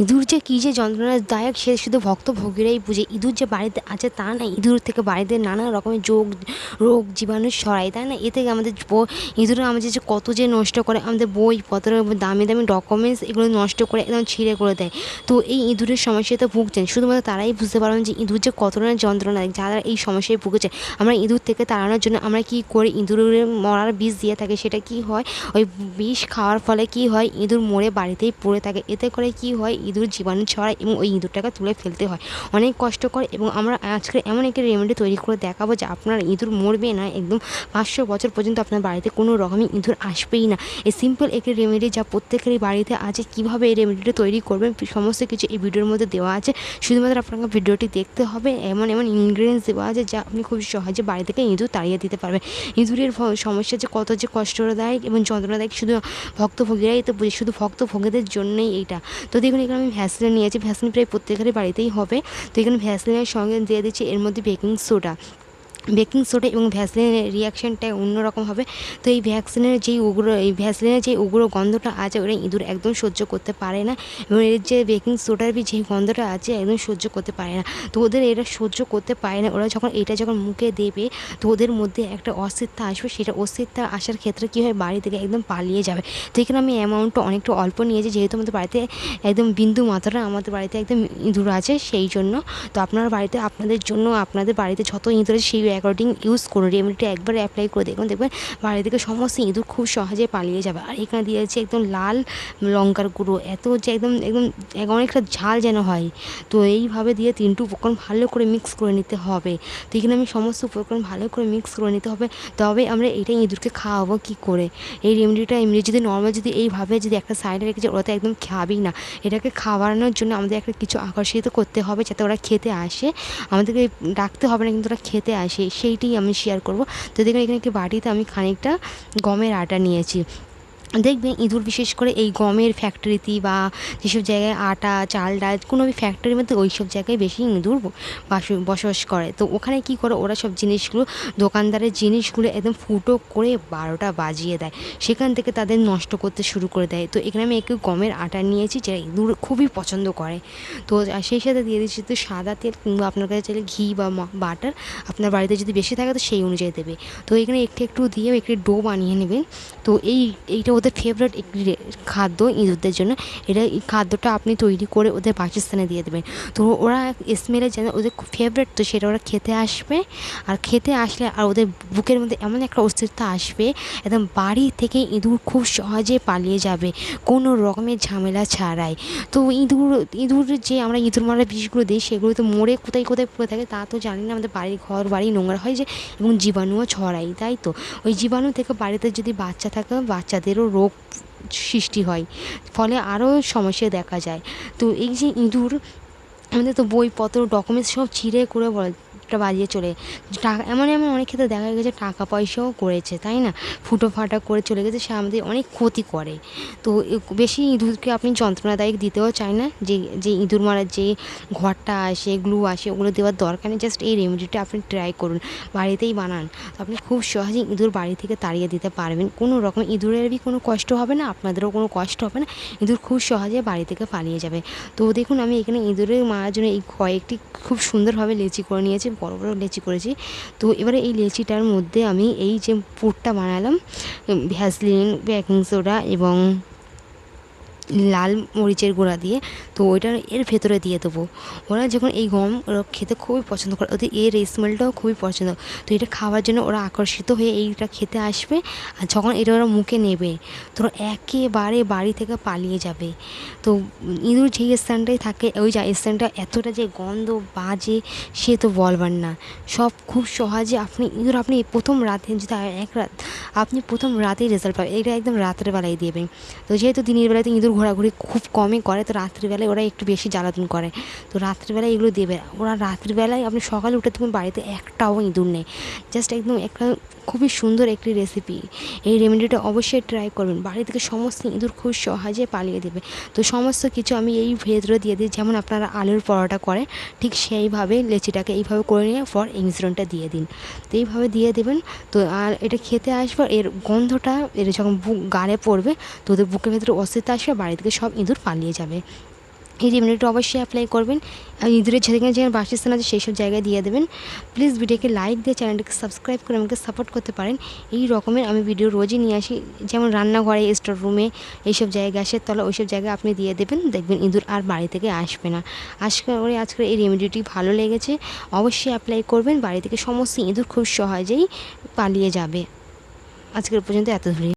ইঁদুর যে কী যে যন্ত্রণাদায়ক, সে শুধু ভক্তভোগীরাই বুঝে। ইঁদুর যে বাড়িতে আছে তা না, ইঁদুর থেকে বাড়িতে নানা রকমের যোগ, রোগ জীবাণু ছড়ায়, তাই না? এ থেকে আমাদের ইঁদুর আমাদের যে কত যে নষ্ট করে, আমাদের বইপত্র দামি দামি ডকুমেন্টস এগুলো নষ্ট করে একদম ছিঁড়ে করে দেয়। তো এই ইঁদুরের সমস্যাতে ভুগছেন, শুধুমাত্র তারাই বুঝতে পারবেন যে ইঁদুর যে কত ধরনের যন্ত্রণা, যারা এই সমস্যায় ভুগেছে। আমরা ইঁদুর থেকে তাড়ানোর জন্য আমরা কী করি ইঁদুরের মরার বিষ দিয়ে থাকে, সেটা কি হয়? ওই বিষ খাওয়ার ফলে কি হয়? ইঁদুর মরে বাড়িতেই পড়ে থাকে। এতে করে কি হয়? ইঁদুর জীবাণু ছড়ায় এবং ওই ইঁদুরটাকে তুলে ফেলতে হয়। অনেক কষ্টকর এবং আমরা আজকে এমন একটি রেমেডি তৈরি করে দেখাবো যে আপনার ইঁদুর মরবে না, একদম পাঁচশো বছর পর্যন্ত আপনার বাড়িতে কোনো রকমই ইঁদুর আসবেই না। এই সিম্পল একটি রেমেডি যা প্রত্যেকেরই বাড়িতে আছে। কীভাবে এই রেমেডিটা তৈরি করবেন? সমস্ত কিছু এই ভিডিওর মধ্যে দেওয়া আছে। শুধুমাত্র আপনাকে ভিডিওটি দেখতে হবে। এমন এমন ইনগ্রিডিয়েন্টস দেওয়া আছে যা আপনি খুব সহজে বাড়ি থেকে ইঁদুর তাড়িয়ে দিতে পারবেন। ইঁদুরের সমস্যা যে কত যে কষ্টদায়ক এবং যন্ত্রণাদায়ক, শুধু ভক্তভোগীরাই তো শুধু ভক্তভোগীদের জন্যই এইটা। তো দেখুন এখানে আমি ভ্যাসলিন নিয়েছি। ভ্যাসলিন প্রায় প্রত্যেকের বাড়িতেই হবে। তো এখানে ভ্যাসলিনের সঙ্গে দিয়ে দিচ্ছি, এর মধ্যে বেকিং সোডা বেকিং সোডা এবং ভ্যাসলিনের রিয়াকশানটা অন্যরকম হবে। তো এই ভ্যাকসিনের যেই উগ্র, এই ভ্যাসলিনের যে উগ্র গন্ধটা আছে ওরা ইঁদুর একদম সহ্য করতে পারে না এবং এর যে বেকিং সোডার যে গন্ধটা আছে, একদম সহ্য করতে পারে না। তো ওদের এরা সহ্য করতে পারে না। ওরা যখন, এটা যখন মুখে দেবে, তো ওদের মধ্যে একটা অস্থিরতা আসবে। সেটা অস্থিরতা আসার ক্ষেত্রে কী হয়? বাড়ি থেকে একদম পালিয়ে যাবে। তো এখানে আমি অ্যামাউন্টটা অনেকটা অল্প নিয়েছি। যেহেতু আমাদের বাড়িতে একদম বিন্দু মাত্রা, আমাদের বাড়িতে একদম ইঁদুর আছে, সেই জন্য। তো আপনার বাড়িতে, আপনাদের জন্য, আপনাদের বাড়িতে যত ইঁদুর আছে, সেই অ্যাকর্ডিং ইউজ করুন রেমেডিটা একবার অ্যাপ্লাই করে দেখুন, দেখবেন বাড়ি থেকে সমস্ত ইঁদুর খুব সহজে পালিয়ে যাবে। আর এখানে দিয়ে দিয়েছে একদম লাল লঙ্কার গুঁড়ো, এত হচ্ছে একদম একদম, এক- অনেকটা ঝাল যেন হয়। তো এইভাবে দিয়ে তিনটে উপকরণ ভালো করে মিক্স করে নিতে হবে। তো এখানে আমি সমস্ত উপকরণ ভালো করে মিক্স করে নিতে হবে। তবে আমরা এটা ইঁদুরকে খাওয়াবো কী করে? এই রেমেডিটা এমনি যদি নর্মাল যদি এইভাবে যদি একটা সাইডে রেখেছে ওরা তো একদম খাবেই না, এটাকে খাওয়ানোর জন্য আমাদের একটা কিছু আকর্ষিত করতে হবে যাতে ওরা খেতে আসে। আমাদেরকে ডাকতে হবে না কিন্তু ওরা খেতে আসে। সেইটাই আমি শেয়ার করব। তো দেখুন এখানে একটি বাটিতে আমি খানিকটা গমের আটা নিয়েছি। দেখবেন ইঁদুর বিশেষ করে এই গমের ফ্যাক্টরিতে বা যেসব জায়গায় আটা, চাল, ডাল কোনো ফ্যাক্টরির মধ্যে ওই সব জায়গায় বেশি ইঁদুর বাস- বসবাস করে। তো ওখানে কি করে ওরা সব জিনিসগুলো, দোকানদারের জিনিসগুলো একদম ফুটো করে বারোটা বাজিয়ে দেয়। সেখান থেকে তাদের নষ্ট করতে শুরু করে দেয়। তো এখানে আমি একটু গমের আটা নিয়েছি যেটা ইঁদুর খুবই পছন্দ করে। তো সেই সাথে দিয়ে দিচ্ছি তো সাদা তেল কিংবা আপনার কাছে চাইলে ঘি বা বাটার আপনার বাড়িতে যদি বেশি থাকে তো সেই অনুযায়ী দেবে। তো এখানে একটু একটু দিয়ে একটি ডো বানিয়ে নেবেন। তো এই, এইটা ওদের ফেভারিট খাদ্য ইঁদুরদের জন্য। এটা এই খাদ্যটা আপনি তৈরি করে ওদের বাসস্থানে দিয়ে দেবেন। তো ওরা স্মেলে যেন ওদের ফেভারিট তো সেটা ওরা খেতে আসবে। আর খেতে আসলে আর ওদের বুকের মধ্যে এমন একটা অস্তিত্ব আসবে, একদম বাড়ি থেকে ইঁদুর খুব সহজে পালিয়ে যাবে, কোনো রকমের ঝামেলা ছাড়াই। তো ইঁদুর ইঁদুর যে আমরা ইঁদুর মারা বিষগুলো দিই সেগুলো তো মরে কোথায় কোথায় পড়ে থাকে তা তো জানি না। আমাদের বাড়ির ঘর, বাড়ি নোংরা হয় যে এবং জীবাণুও ছড়াই তাই তো? ওই জীবাণু থেকে বাড়িতে যদি বাচ্চা থাকে, বাচ্চাদেরও রোগ সৃষ্টি হয়। ফলে আরও সমস্যা দেখা যায়। তো এই যে ইঁদুর, আমাদের তো বইপত্র ডকুমেন্টস সব ছিঁড়ে করে বলটা বাজিয়ে চলে টাকা, এমন এমন অনেক ক্ষেত্রে দেখা গেছে টাকা পয়সাও করেছে, তাই না? ফুটো ফাটা করে চলে গেছে, সে আমাদের অনেক ক্ষতি করে। তো বেশি ইঁদুরকে আপনি যন্ত্রণাদায়ক দিতেও চায় না, যে যে ইঁদুর মারার যে ঘরটা আসে গ্লু আসে, ওগুলো দেওয়ার দরকার নেই জাস্ট এই রেমেডিটা আপনি ট্রাই করুন, বাড়িতেই বানান। তো আপনি খুব সহজেই ইঁদুর বাড়ি থেকে তাড়িয়ে দিতে পারবেন। কোনো রকম ইঁদুরেরই কোনো কষ্ট হবে না, আপনাদেরও কোনো কষ্ট হবে না, ইঁদুর খুব সহজে বাড়ি থেকে পালিয়ে যাবে। তো দেখুন, আমি এখানে ইঁদুরের মারার জন্য এই কয়েকটি খুব সুন্দরভাবে লেচি করে নিয়েছি বড় বড় লেচি করেছি। তো এবারে এই লেচিটার মধ্যে আমি এই যে পুরটা বানালাম ভ্যাসলিন, বেকিং সোডা এবং লাল মরিচের গুঁড়া দিয়ে, তো ওইটা এর ভেতরে দিয়ে দেবো। ওরা যখন এই গম ওরা খেতে খুবই পছন্দ করে, ওদের এর স্মেলটাও খুবই পছন্দ। তো এটা খাওয়ার জন্য ওরা আকর্ষিত হয়ে এইটা খেতে আসবে, আর যখন এটা ওরা মুখে নেবে, তো একেবারে বাড়ি থেকে পালিয়ে যাবে। তো ইঁদুর যেই স্থানটায় থাকে, ওই যা স্থানটা এতটা যে গন্ধ বাজে, সে তো বলবার না। সব খুব সহজে আপনি, ইঁদুর আপনি প্রথম রাতে যদি এক রাত, আপনি প্রথম রাতেই রেজাল্ট পাবেন, এটা একদম রাতের বেলায় দেবেন। তো যেহেতু দিনের বেলায় তো ইঁদুর ঘোরাঘুরি খুব কমই করে, তো রাত্রিবেলায় ওরা একটু বেশি জ্বালাতন করে। তো রাত্রিবেলায় এগুলো দেবে। ওরা রাত্রিবেলায় আপনি সকালে উঠে দেখবেন বাড়িতে একটাও ইঁদুর নেই। জাস্ট একদম একটা খুবই সুন্দর একটি রেসিপি এই রেমেডিটা অবশ্যই ট্রাই করবেন বাড়ি থেকে সমস্ত ইঁদুর খুব সহজে পালিয়ে দেবে। তো সমস্ত কিছু আমি এই ভেতরে দিয়ে দিই। যেমন আপনারা আলুর পরোটা করে, ঠিক সেইভাবে লেচিটাকে এইভাবে করে নিয়ে পর এই মিশ্রণটা দিয়ে দিন। তো এইভাবে দিয়ে দেবেন। তো আর এটা খেতে আসবে, এর গন্ধটা, এর যখন বুক গালে পড়বে, তো ওদের বুকের ভেতরে অস্তিত্ব আসবে। বাড়ি থেকে সব ইঁদুর পালিয়ে যাবে। এই রেমেডিটা অবশ্যই অ্যাপ্লাই করবেন। ইঁদুরের যেখানে যেখানে বাসস্থান আছে সেই সব জায়গায় দিয়ে দেবেন। প্লিজ ভিডিওকে লাইক দিয়ে চ্যানেলটিকে সাবস্ক্রাইব করে আমাকে সাপোর্ট করতে পারেন। এই রকমের আমি ভিডিও রোজই নিয়ে আসি। যেমন রান্নাঘরে স্টোর রুমে এইসব জায়গায় গ্যাসের তলা ওইসব জায়গায় আপনি দিয়ে দেবেন। দেখবেন ইঁদুর আর বাড়ি থেকে আসবে না। আজকে করে আজকের এই রেমেডিটি ভালো লেগেছে। অবশ্যই অ্যাপ্লাই করবেন। বাড়ি থেকে সমস্ত ইঁদুর খুব সহজেই পালিয়ে যাবে। আজকের পর্যন্ত এত ধরে